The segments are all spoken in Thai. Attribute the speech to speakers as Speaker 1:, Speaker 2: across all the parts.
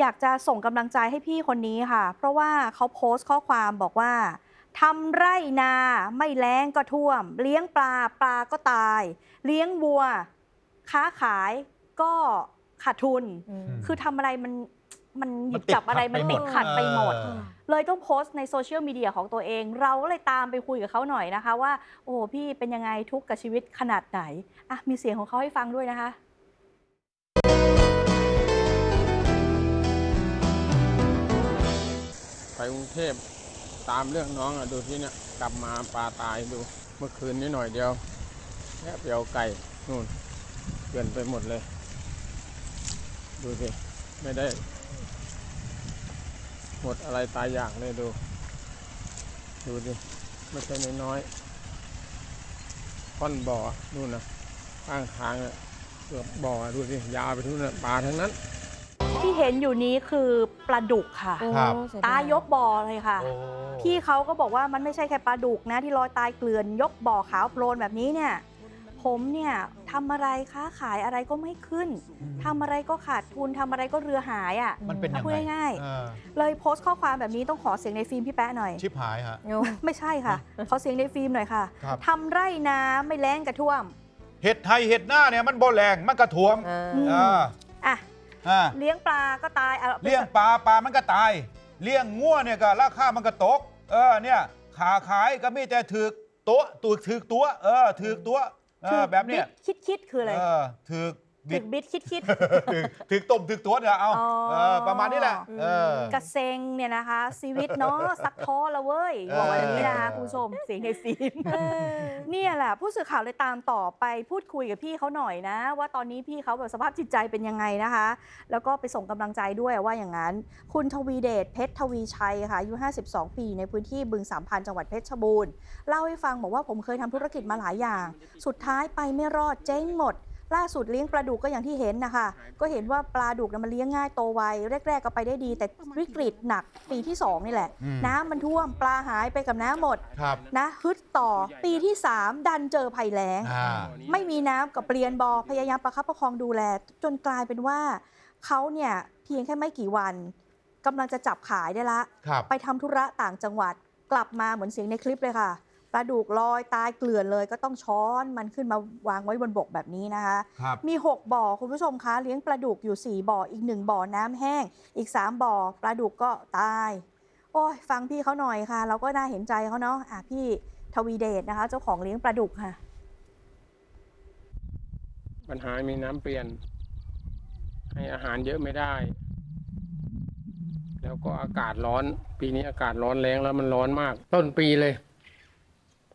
Speaker 1: อยากจะส่งกำลังใจให้พี่คนนี้ค่ะ เพราะว่าเขาโพสต์ข้อความบอกว่าทำไร่นาไม่แล้งก็ท่วม เลี้ยงปลาปลาก็ตาย เลี้ยงวัว ค้าขายก็ขาดทุน คือทำอะไรมันมันหยิบจับอะไรมันติดขัดไปหมด
Speaker 2: เออ
Speaker 1: เลยต้องโพสต์ในโซเชียลมีเดียของตัวเอง เราก็เลยตามไปคุยกับเขาหน่อยนะคะว่า โอ้โหพี่เป็นยังไงทุกข์กับชีวิตขนาดไหนอะมีเสียงของเขาให้ฟังด้วยนะคะ
Speaker 3: ไปกรุงเทพตามเรื่องน้องอะดูที่เนี่ยกลับมาปลาตายดูเมื่อคืนนี้หน่อยเดียวแค่เปียวไก่นู่นเปลี่ยนไปหมดเลย ดูสิไม่ได้ หมดอะไรตายอยากเลยดู ดูสิไม่ใช่น้อยๆค่อนบ่อนู่นนะข้างทางเกือบบ่อดูสิยาวไปทุกนั้นปลาทั้งนั้น
Speaker 1: ที่เห็นอยู่นี้คือปลาดุกค่ะ
Speaker 2: ครับ
Speaker 1: ตายยกบ่อเลยค่ะ
Speaker 2: โอ้
Speaker 1: พี่เขาก็บอกว่ามันไม่ใช่แค่ปลาดุกนะ ที่ลอยตายเกลื่อนยกบ่อขาวโพลนแบบนี้เนี่ย ผมเนี่ยทำอะไรค้าขายอะไรก็ไม่ขึ้นทำอะไรก็ขาดทุนทำอะไรก็เรือหายอะ
Speaker 2: มันเป็นยัง
Speaker 1: พูด
Speaker 2: ไง
Speaker 1: ง่าย
Speaker 2: เออ
Speaker 1: เลยโพสต์ข้อความแบบนี้ต้องขอเสียงในฟิล์มพี่แป๊ะหน่อย
Speaker 2: ชิบหายฮะ
Speaker 1: ไม่ใช่ค่ะ ขอเสียงในฟิล์มหน่อยค่ะ
Speaker 2: ครับ
Speaker 1: ทำไร่นาไม่แล้งกระท่วม
Speaker 2: เห็ดไทยเห็ดหน้าเนี่ยมันบ่แรงมันกระถ่วม
Speaker 1: ม
Speaker 2: เออ
Speaker 1: อะ
Speaker 2: อ่า
Speaker 1: เลี้ยงปลาก็ตายอะ
Speaker 2: เลี้ยงปลาปลามันก็ตาย เลี้ยงงัวเนี่ยก็ราคามันก็ตก เออเนี่ยขาขายก็มีแต่ถือกตัวตัวถือกตัว เออถือกตัวเอ
Speaker 1: คือ
Speaker 2: อแบบเนี้ย
Speaker 1: คิดคิดๆคืออะไร
Speaker 2: เออถือกบิ
Speaker 1: ถึ
Speaker 2: ด
Speaker 1: กบิดคิดคิด
Speaker 2: ถือกถือกต้มถือกตัวเนี่ยเอา
Speaker 1: อ๋อ
Speaker 2: เออประมาณนี้แหละเออ
Speaker 1: กระเซ็งเนี่ยนะคะ ชีวิตเนาะซักท้อละเว้ยบอกว่าอย่างนี้นะคะ
Speaker 2: เออ
Speaker 1: คุณผู้ชมเสียงในฟิล์มเนี่ยแหละ ผู้สื่อข่าวเลยตามต่อไปพูดคุยกับพี่เขาหน่อยนะ ว่าตอนนี้พี่เขาแบบสภาพจิตใจเป็นยังไงนะคะ แล้วก็ไปส่งกำลังใจด้วยว่าอย่างนั้น คุณทวีเดชเพชรทวีชัยค่ะอายุ 52 ปีในพื้นที่บึงสามพันจังหวัดเพชรบูรณ์เล่าให้ฟังบอกว่าผมเคยทำธุรกิจมาหลายอย่าง สุดท้ายไปไม่รอดเจ๊งหมด ล่าสุดเลี้ยงปลาดุกก็อย่างที่เห็นนะคะ ก็เห็นว่าปลาดุกน่ะมันเลี้ยงง่ายโตไวแรก ๆ ก็ไปได้ดี แต่วิกฤตหนักปีที่ 2 นี่แหละ
Speaker 2: อืม
Speaker 1: น้ำมันท่วมปลาหายไปกับน้ำหมด
Speaker 2: ครับ
Speaker 1: นะฮึดต่อปีที่ 3 ดันเจอภัยแล้ง
Speaker 2: อ่า
Speaker 1: ไม่มีน้ำกับเปลี่ยนบอพยายามประคับประคองดูแล จนกลายเป็นว่าเขาเนี่ยเพียงแค่ไม่กี่วันกำลังจะจับขายได้ละ
Speaker 2: ครับ
Speaker 1: ไปทำธุระต่างจังหวัดกลับมาเหมือนเสียงในคลิปเลยค่ะ ปลาดุกลอยตายเกลื่อนเลยก็ต้องช้อนมันขึ้นมาวางไว้บนบกแบบนี้นะคะ
Speaker 2: ครับ
Speaker 1: มี 6 บ่อคุณผู้ชมคะเลี้ยงปลาดุกอยู่ 4 บ่ออีก 1 บ่อน้ำแห้ง อีก 3 บ่อปลาดุกก็ตาย โอ้ยฟังพี่เขาหน่อยค่ะ เราก็น่าเห็นใจเขาเนาะอะพี่ทวีเดชนะคะ เจ้าของเลี้ยงปลาดุกค่ะ
Speaker 3: ปัญหามีน้ำเปลี่ยน ให้อาหารเยอะไม่ได้ แล้วก็อากาศร้อน ปีนี้อากาศร้อนแรงแล้วมันร้อนมาก ต้นปีเลยพ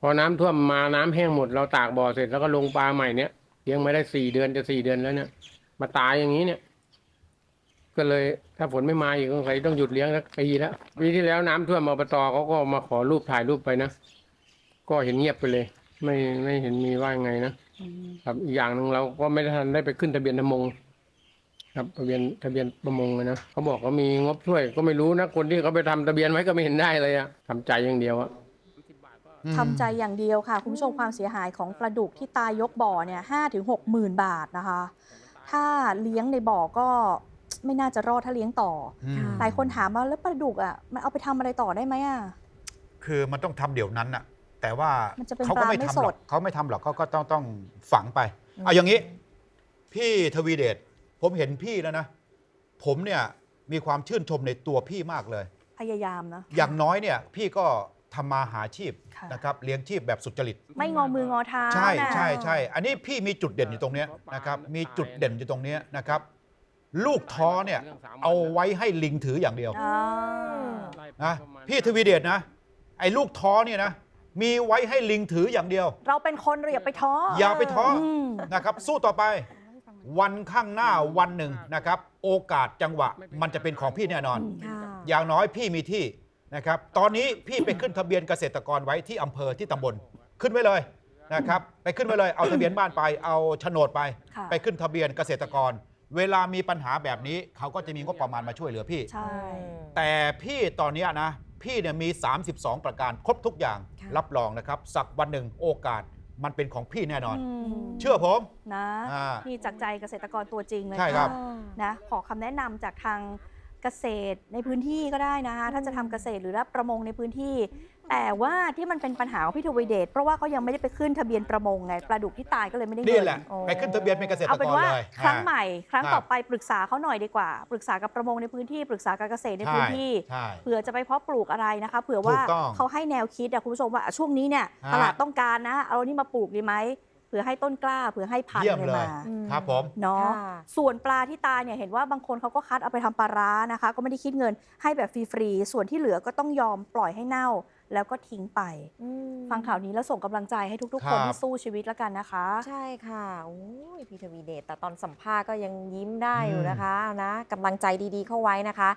Speaker 3: อน้ำท่วมมาน้ำแห้งหมดเราตากบ่อเสร็จแล้วก็ลงปลาใหม่เนี้ยเลี้ยงไม่ได้สี่เดือนจะสี่เดือนแล้วเนี่ย มาตายอย่างนี้เนี่ย ก็เลยถ้าฝนไม่มาอีกสงสัยต้องหยุดเลี้ยงสักปีแล้วปีที่แล้วน้ำท่วมอบตเขาก็มาขอรูปถ่ายรูปไปนะก็เห็นเงียบไปเลย ไม่ไม่เห็นมีว่ายังไงนะครับอีกอย่างหนึ่งเราก็ไม่ได้ทันได้ไปขึ้นทะเบียนประมง ครับทะเบียนทะเบียนประมงเลยนะเขาบอกเขามีงบช่วย ก็ไม่รู้นะคนที่เขาไปทำทะเบียนไว้ก็ไม่เห็นได้เลยอะทำใจอย่างเดียวอะ
Speaker 1: ทำใจอย่างเดียวค่ะ คุณผู้ชมความเสียหายของปลาดุกที่ตายยกบ่อเนี่ยห้าถึงหกหมื่นบาทนะคะ ถ้าเลี้ยงในบ่อก็ไม่น่าจะรอดถ้าเลี้ยงต่อ
Speaker 2: อืม
Speaker 1: หลายคนถามว่าแล้วปลาดุกอะมันเอาไปทำอะไรต่อได้ไหมอะ
Speaker 2: คือมันต้องทำเดี๋ยวนั้นน่ะ แต่ว่า
Speaker 1: มันจะเป็น
Speaker 2: เขาก็ไม่
Speaker 1: ปลาไม่
Speaker 2: ทำหรอก
Speaker 1: สด
Speaker 2: เขาไม่ทำหรอกเขาก็ต้องต้องฝังไปเอาอย่างนี้ พี่ทวีเดชผมเห็นพี่แล้วนะ ผมเนี่ยมีความชื่นชมในตัวพี่มากเลย
Speaker 1: พยายามนะ
Speaker 2: อย่างน้อยเนี่ย พี่ก็ ทำมาหาชีพ
Speaker 1: ค่ะ
Speaker 2: นะครับเลี้ยงชีพแบบสุจริต
Speaker 1: ไม่งอมืองอเท้า
Speaker 2: ใช่
Speaker 1: นะ
Speaker 2: ใช่ใช่อันนี้พี่มีจุดเด่นอยู่ตรงเนี้ยนะครับมีจุดเด่นอยู่ตรงเนี้ยนะครับ ลูกท้อเนี่ยเอาไว้ให้ลิงถืออย่างเดียว
Speaker 1: อ่า
Speaker 2: นะพี่ทวีเดชนะ ไอ้ลูกท้อเนี่ยนะ มีไว้ให้ลิงถืออย่างเดียว
Speaker 1: เราเป็นคนเราอย่าไปท้อ
Speaker 2: อย่าไปท้ออ
Speaker 1: ม
Speaker 2: นะครับ สู้ต่อไป วันข้างหน้าวันหนึ่งนะครับ โอกาสจังหวะมันจะเป็นของพี่แน่นอนอย่างน้อยพี่มีที่ นะครับ ตอนนี้พี่ไปขึ้นทะเบียนเกษตรกรไว้ที่อำเภอที่ตำบลขึ้นไว้เลยนะครับ ไปขึ้นไว้เลย เอาทะเบียนบ้านไป เอาโฉนดไป
Speaker 1: ค่ะ
Speaker 2: ไปขึ้นทะเบียนเกษตรกร เวลามีปัญหาแบบนี้เขาก็จะมีงบประมาณมาช่วยเหลือพี่
Speaker 1: ใช่
Speaker 2: แต่พี่ตอนเนี้ยนะพี่เนี่ยมี 32 ประการครบทุกอย่าง
Speaker 1: ค่ะ
Speaker 2: รับรองนะครับ สักวันหนึ่งโอกาสมันเป็นของพี่แน่นอน
Speaker 1: อืม
Speaker 2: เชื่อผม
Speaker 1: นะ
Speaker 2: อ่า
Speaker 1: พี่จากใจเกษตรกรตัวจริงเลย
Speaker 2: ใช่ครับ
Speaker 1: นะขอคำแนะนำจากทาง เกษตรในพื้นที่ก็ได้นะคะถ้าจะทำเกษตรหรือรับประมงในพื้นที่ แต่ว่าที่มันเป็นปัญหาของพี่ทวีเดชเพราะว่าเขายังไม่ได้ไปขึ้นทะเบียนประมงไงปลาดุกที่ตายก็เลยไม่ได้เงิ
Speaker 2: นี่
Speaker 1: น
Speaker 2: แหละไปขึ้นทะเบียนเป็นเกษตร
Speaker 1: เอา
Speaker 2: ก
Speaker 1: เป็น
Speaker 2: ร
Speaker 1: ว่า
Speaker 2: เลย
Speaker 1: ครั้งใหม่ ครั้ง
Speaker 2: ครับ
Speaker 1: ต่อไปปรึกษาเขาหน่อยดีกว่า ปรึกษากับประมงในพื้นที่ปรึกษากับเกษตรใน
Speaker 2: ใช่
Speaker 1: พื้นที่
Speaker 2: ใช่
Speaker 1: เผื่อจะไปเพาะปลูกอะไรนะคะเผื่อว่า
Speaker 2: ถูกต้อง
Speaker 1: เขาให้แนวคิดอะคุณผู้ชมว่าอะช่วงนี้เนี่ย
Speaker 2: ฮะ
Speaker 1: ตลาดต้องการนะเอานี่มาปลูกดีไหมเผื่อให้ต้นกล้าเผื่อให้พันธุ์
Speaker 2: เยี่ยม
Speaker 1: อะไร
Speaker 2: เลย
Speaker 1: มา
Speaker 4: อืม
Speaker 2: ครับผม
Speaker 1: เนาะ
Speaker 4: ค่ะ
Speaker 1: ส่วนปลาที่ตายเนี่ยเห็นว่าบางคนเขาก็คัดเอาไปทำปลาร้านะคะ ก็ไม่ได้คิดเงินให้แบบฟรีๆส่วนที่เหลือก็ต้องยอมปล่อยให้เน่า แล้วก็ทิ้งไป
Speaker 4: อืม
Speaker 1: ฟังข่าวนี้แล้วส่งกำลังใจให้ทุกๆ คน
Speaker 2: ครับ
Speaker 1: ที่สู้ชีวิตแล้วกันนะคะ
Speaker 4: ใช่ค่ะโอ้ยพี่ทวีเดชแต่ตอนสัมภาษณ์ก็ยังยิ้มได้อยู่นะคะนะกำลังใจดีๆเข้าไว้นะคะ